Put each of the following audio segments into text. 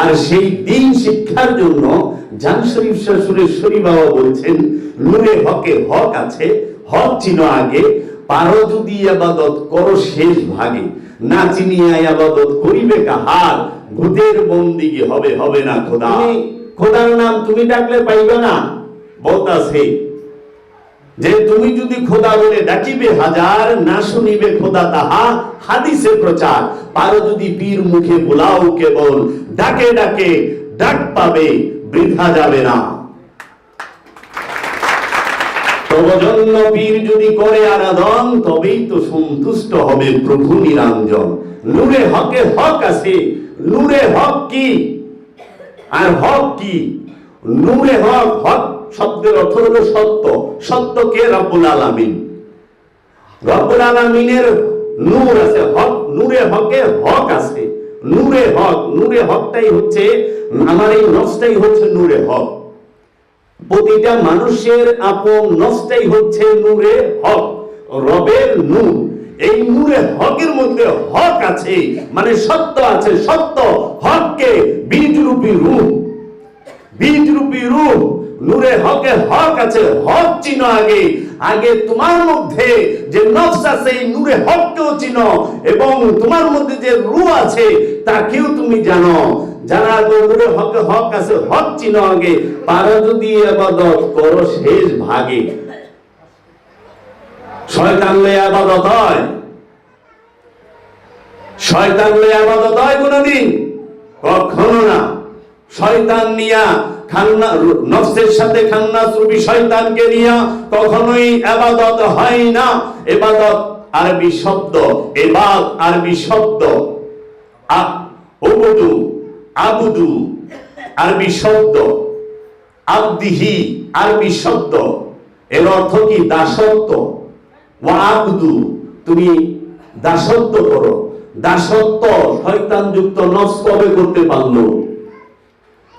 আর সেই দিন শিক্ষার জন্য জান শরীফ শরী বাবা বলছেন নূরে হকে হক আছে হক চিনো আগে পারো যদি আবাদত করো শেষ ভাগে। না চিনিয়া আবাদত করিবে কাহার ভূতের বন্দিগি হবে হবে না খোদা। খোদার নাম তুমি ডাকলে পাইবে না। বলতাছে যে তুমি যদি খোদা বলে ডাকিবে হাজার না শুনিবে খোদা তাহা হাদিসে প্রচার। পারো যদি পীর মুখে বোলাও কেবল ডাকে ডাকে ডাক পাবে, বৃথা যাবে না। পীর যদি করে আরাধন, তবেই তো সন্তুষ্ট হবে প্রভু নিরঞ্জন। নূরে হকে হক আছে, নূরে হক কি? আর হক কি? নূরে হক হক শব্দের অর্থ হলো সত্য। সত্য কে? রব্বুল আলামিন। রব্বুল আলামিনের নূর আছে, হক নূরে হকে হক আছে। নূরে হক, নূরে হকটাই হচ্ছে আমার এই নসটাই হচ্ছে নূরে হক। প্রতিটা মানুষের আপন নসটাই হচ্ছে নূরে হক। রবের নূর, এই নূরে হকের মধ্যে হক আছে মানে সত্য আছে, সত্য হককে বীজ রূপী। রূপ বীজ রূপী রূপ, নূরে হকে হক আছে, হক চিহ্ন আগে আগে তোমার মধ্যে যে নফস আছে, এই নূরে হককেও চিনো এবং তোমার মধ্যে যে রু আছে, তাকেও তুমি জানো। পর নূরে হকে হক আছে, হক চিনো আগে। পারো যদি আবাদত, করো শেষ ভাগে। শয়তান লয়ে আবাদত হয়। শয়তান লয়ে আবাদত হয় কোনদিন? কখনো না। শয়তান নিয়া খান্না নফসের সাথে খান্নাস রূপী শয়তানকে নিয়া কখনোই আবাদত হয় না। এবাদত আরবি শব্দ, এবাদ আরবি শব্দ। ওবুদু আবুদু আরবি শব্দ। আবদিহি আরবি শব্দ। এর অর্থ কি? দাসত্ব। ওয়া আবদু, তুমি দাসত্ব করো। দাসত্ব শয়তান যুক্ত নফস কবে করতে পারল?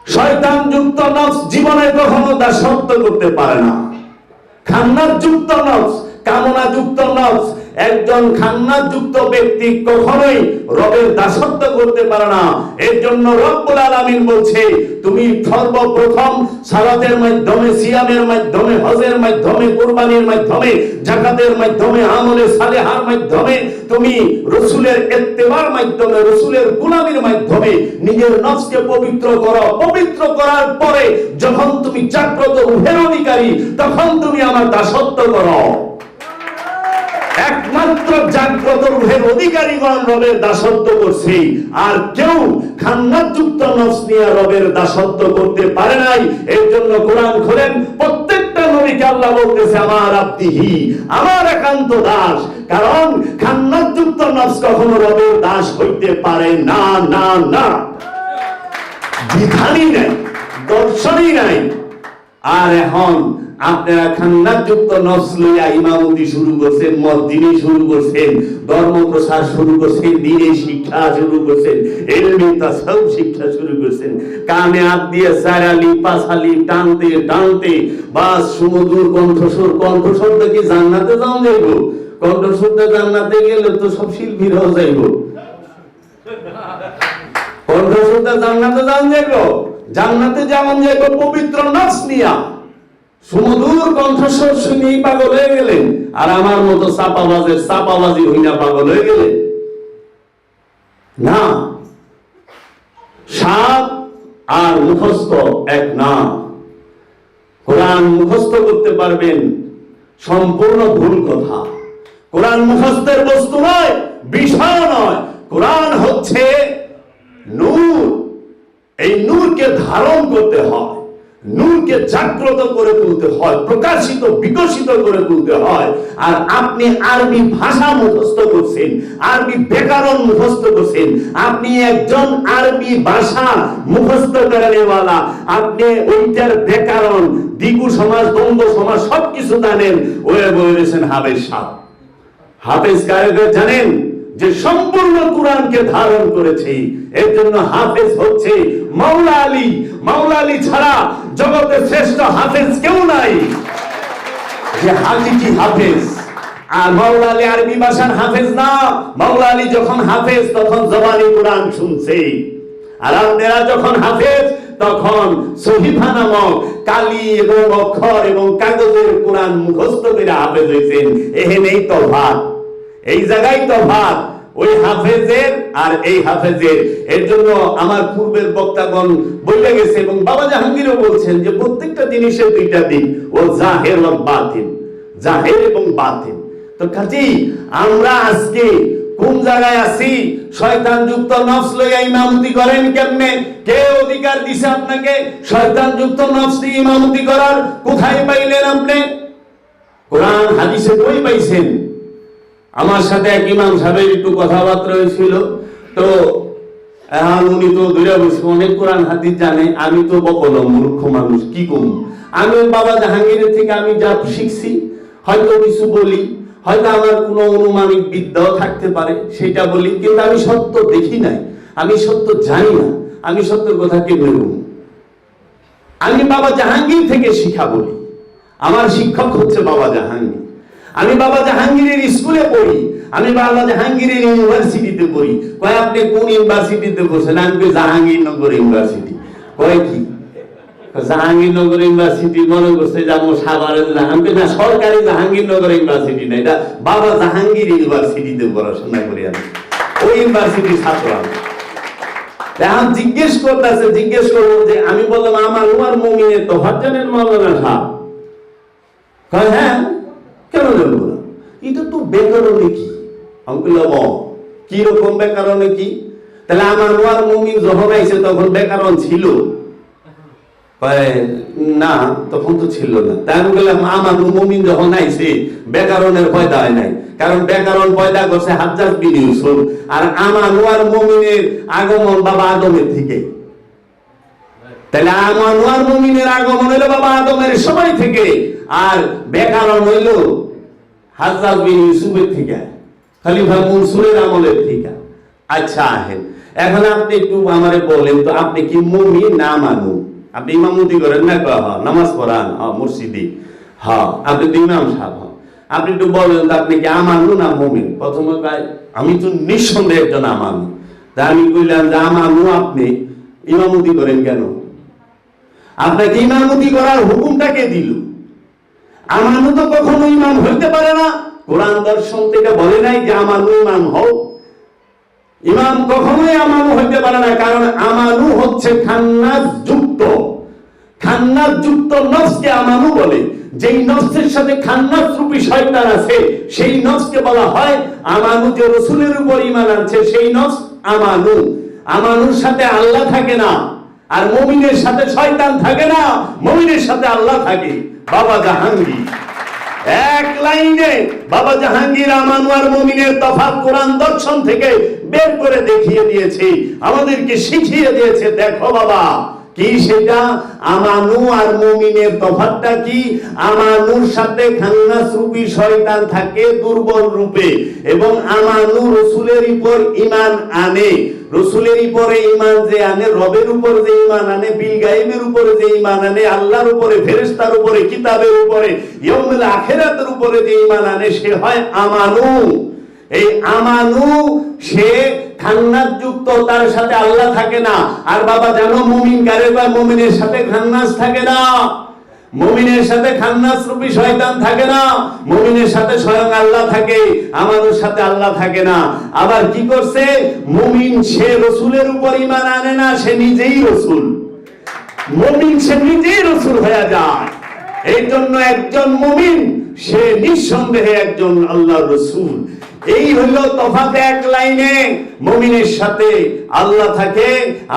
শয়তান যুক্ত নফস জীবনে কখনো দাসত্ব করতে পারে না। খান্নার যুক্ত নফস কামনা যুক্ত নফস। একজন খান্নার যুক্ত ব্যক্তি কখনোই রবের দাসত্ব করতে পারে না। এর জন্য রব্বুল আলামিন বলছে, তুমি সর্বপ্রথম সালাতের মাধ্যমে, সিয়ামের মাধ্যমে, হজের মাধ্যমে, কুরবানির মাধ্যমে জাকাতের মাধ্যমে, আমলে সালেহার মাধ্যমে, তুমি রসুলের ইত্তেবার মাধ্যমে, রসুলের গুলামির মাধ্যমে নিজের নফসকে পবিত্র করো। পবিত্র করার পরে যখন তুমি জাগ্রত রূহের অধিকারী তখন তুমি আমার দাসত্ব করো। একমাত্র জাগ্রত রূহের অধিকারীগণ রবের দাসত্ব করছে। আর কেউ খান্নাত যুক্ত নফস নিয়ে রবের দাসত্ব করতে পারে নাই। এর জন্য কোরআন খোলেন, প্রত্যেকটা নবীকে আল্লাহ বলতেছে, আমার আমার একান্ত দাস। কারণ খান্নাত যুক্ত কখনো রবের দাস হইতে পারে না না না। বিধানই নাই, দর্শনই নাই। আর এখন আপনারা খান্নার নফস লইয়া ইমামতি শুরু করছেন মসজিদে শুরু করছেন ধর্ম প্রসার শুরু করছেন দিনে শিক্ষা শুরু করছেন, এলমি তাসাউফ শিক্ষা শুরু করছেন। কানে হাত দিয়ে সারালি পাশালি টানতে টানতে, বাস, সুমধুর কণ্ঠস্বর, কণ্ঠস্বরটা কি জান্নাতে যাও যাইব? কণ্ঠস্বরটা জান্নাতে গেলে তো সব শিল্পীরাও যাইব। কণ্ঠস্বরটা জান্নাতে যাও যাইব। জান্নাতে যেমন যাইব, পবিত্র নফস নিয়া। সুমধুর কণ্ঠস্বর শুনি পাগল হয়ে গেলেন। আর আমার মতো চাপাবাজের চাপাবাজি হইনা পাগল হয়ে গেলেন। না। সাপ আর মুখস্থ এক না। কোরআন মুখস্থ করতে পারবেন সম্পূর্ণ ভুল কথা। কোরআন মুখস্থের বস্তু নয়, বিষয় নয়। কোরআন হচ্ছে নূর। এই নূরকে ধারণ করতে হয়। নূরকে জাগ্রত করে তুলতে হয়, প্রকাশিত, বিকশিত করে তুলতে হয়। আর আপনি আরবি ভাষা মুখস্থ করছেন, আরবি ব্যাকরণ মুখস্থ করছেন। আপনি একজন আরবি ভাষা মুখস্থ করেনেওয়ালা, আপনি ওইটার ব্যাকরণ দ্বিগু সমাজ, দ্বন্দ্ব সমাজ সবকিছু জানেন। ওয়ে বলেছেন হাবেজ সাহ হাফেজ কায়কে জানেন? যে সম্পূর্ণ কোরআনকে ধারণ করেছে, এর জন্য হাফেজ হচ্ছে মাওলা আলী। মাওলা আলী ছাড়া জগতের শ্রেষ্ঠ হাফেজ কেউ নাই। যে হাকিকি হাফেজ? আর মাওলা আলী আরবি ভাষার হাফেজ না। মাওলা আলী যখন হাফেজ, তখন জবানি কোরআন শুনছে। আর আপনারা যখন হাফেজ, তখন সহিফা নামক কালি এবং অক্ষর এবং কাগজের কোরআন মুখস্থ করে হাফেজ হয়েছেন। এহেন এহেনেই তফাৎ এই জায়গায় তফাৎ ওই হাফেজের আর এই হাফেজের। এর জন্য আমার পূর্বের বক্তাগণ বলে গেছে এবং বাবা জাহাঙ্গীরও বলছেন যে প্রত্যেকটা জিনিসের দুইটা দিক, ও জাহের বাতিন জাহের এবং বাতিন তো কাজেই আমরা আজকে কোন জায়গায় আছি? শয়তান যুক্ত নফস লইয়া ইমামতি করেন কেমনে? কে অধিকার দিছে আপনাকে? শয়তান যুক্ত নফস ইমামতি করার কোথায় পাইলেন আপনি? কোরআন, হাদিসে কই পাইছেন। আমার সাথে এক ইমাম সাহেবের একটু কথাবার্তা হয়েছিল। তো উনি তো দূরে বসে অনেক কোরআন হাদিস জানে, আমি তো বকল মূর্খ মানুষ, কি করব আমি বাবা জাহাঙ্গীরের থেকে আমি যা শিখছি, হয়তো কিছু বলি, হয়তো আমার কোনো অনুমানিক বিদ্যাও থাকতে পারে, সেটা বলি, কিন্তু আমি সত্য দেখি নাই, আমি সত্য জানি না, আমি সত্যের কথা কেমনে বলব? আমি বাবা জাহাঙ্গীর থেকে শিখা বলি, আমার শিক্ষক হচ্ছে বাবা জাহাঙ্গীর। আমি বাবা জাহাঙ্গীরের স্কুলে পড়ি, আমি বাবা জাহাঙ্গীরের ইউনিভার্সিটিতে পড়ি। কয়, আপনি কোন ইউনিভার্সিটিতে পড়ছেন? আমি জাহাঙ্গীরনগর ইউনিভার্সিটি। কয় কি? জাহাঙ্গীরনগর ইউনিভার্সিটি, মনে করছে যে আমার সাভারে আমি কই, না, সরকারি জাহাঙ্গীরনগর ইউনিভার্সিটি না, এটা বাবা জাহাঙ্গীর ইউনিভার্সিটিতে পড়াশোনা করি আমি। ওই ইউনিভার্সিটির ছাত্র আমি। এখন জিজ্ঞেস করতেছে, জিজ্ঞেস করব যে, আমি বললাম, আমার উমার মমিনের তো হজ্জানের মৌলানা সাহ হ্যাঁ? কেন জানব না? এটা তো ব্যাকরণে কি? আমি বললাম ও কি? তাহলে আমার উমার মমিন যখন আইছে তখন ব্যাকরণ ছিল? না, তখন তো ছিল না। তাই আমি বললাম, আমার মুমিন যখন আইছে ব্যাকরণের পয়দা হয় নাই। কারণ বেকারণ পয়দা করছে হাজার বিন ইউসুফ আর আমার ওয়ার মুমিনের আগমন বাবা আদমের থেকে তাহলে আমার ওয়ার মুমিনের আগমন হইল বাবা আদমের সময় থেকে, আর ব্যাকরণ হইল হাজ্জাজ বিন ইউসুফের থেকে, খলিফা মনসুরের আমলের থেকে। আচ্ছা আহেন, এখন আপনি একটু আমারে বলেন তো, আপনি কি মুমিন? না মানু। আপনি ইমামতি করেন না? কয় হ্যাঁ নামাজ পড়ান হ্যাঁ মুর্শিদি। হ্যাঁ আপনি তো ইমাম সাহেব হ্যাঁ। আপনি একটু বলেন তো, আপনি কি আমানু না মুমিন? প্রথমে আমি তো নিঃসন্দেহে একজন আমানু। তা আমি কইলাম যে, আমানু আপনি ইমামতি করেন কেন? আপনাকে ইমামতি করার হুকুমটা কে দিল? আমানু তো কখনো ইমাম হইতে পারে না। কোরআন দর্শন থেকে বলে নাই যে আমানু ইমাম হও ইমাম কখনোই আমানু হইতে পারে না, কারণ আমানু হচ্ছে খান্নাস যুক্ত। খান্নাস যুক্ত নফসকে আমানু বলে। যেই নফসের সাথে খান্নাস রূপী শয়তান আছে, সেই নফসকে বলা হয় আমানু যে রসুলের উপর ইমান আছে সেই নফস আমানু আমানুর সাথে আল্লাহ থাকে না। আর মমিনের সাথে শয়তান থাকে না, মমিনের সাথে আল্লাহ থাকে। বাবা জাহাঙ্গীর। এক লাইনে বাবা জাহাঙ্গীর আমানুয়ার মমিনের তফাত কোরআন দর্শন থেকে বের করে দেখিয়ে দিয়েছে। আমাদেরকে শিখিয়ে দিয়েছে, দেখো বাবা কি সেটা? আমানু আর মুমিনের তফাৎটা কি? আমানুর সাথে খান্নাস রূপী শয়তান থাকে দুর্বল রূপে এবং আমানু রসুলের উপর ইমান আনে। রসুলের উপরে ইমান যে আনে, রবের উপর যে ইমান আনে বিল গাইবের উপরে যে ইমান আনে, আল্লাহর উপরে, ফেরেশতার উপরে, কিতাবের উপরে ইয়মুল আখিরাতের উপরে যে ইমান আনে, সে হয় আমানু এই আমানু সে খান্নাস যুক্ত তার সাথে আল্লাহ থাকে না। আর বাবা জানো, মুমিন বা মুমিনের সাথে খান্নাস থাকে না। মুমিনের সাথে খান্নাস রূপী শয়তান থাকে না। মুমিনের সাথে স্বয়ং আল্লাহ থাকে, আমাদের সাথে আল্লাহ থাকে না। আবার কি করছে? মুমিন সে রসুলের উপর ইমান আনে না, সে নিজেই রসুল। মুমিন সে নিজেই রসুল হয়ে যায়। এই জন্য একজন মুমিন, সে নিঃসন্দেহে একজন আল্লাহ রসুল। এই হলো তফাতে এক লাইনে। মমিনের সাথে আল্লাহ থাকে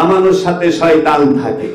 আমানুর সাথে শয়তান থাকে।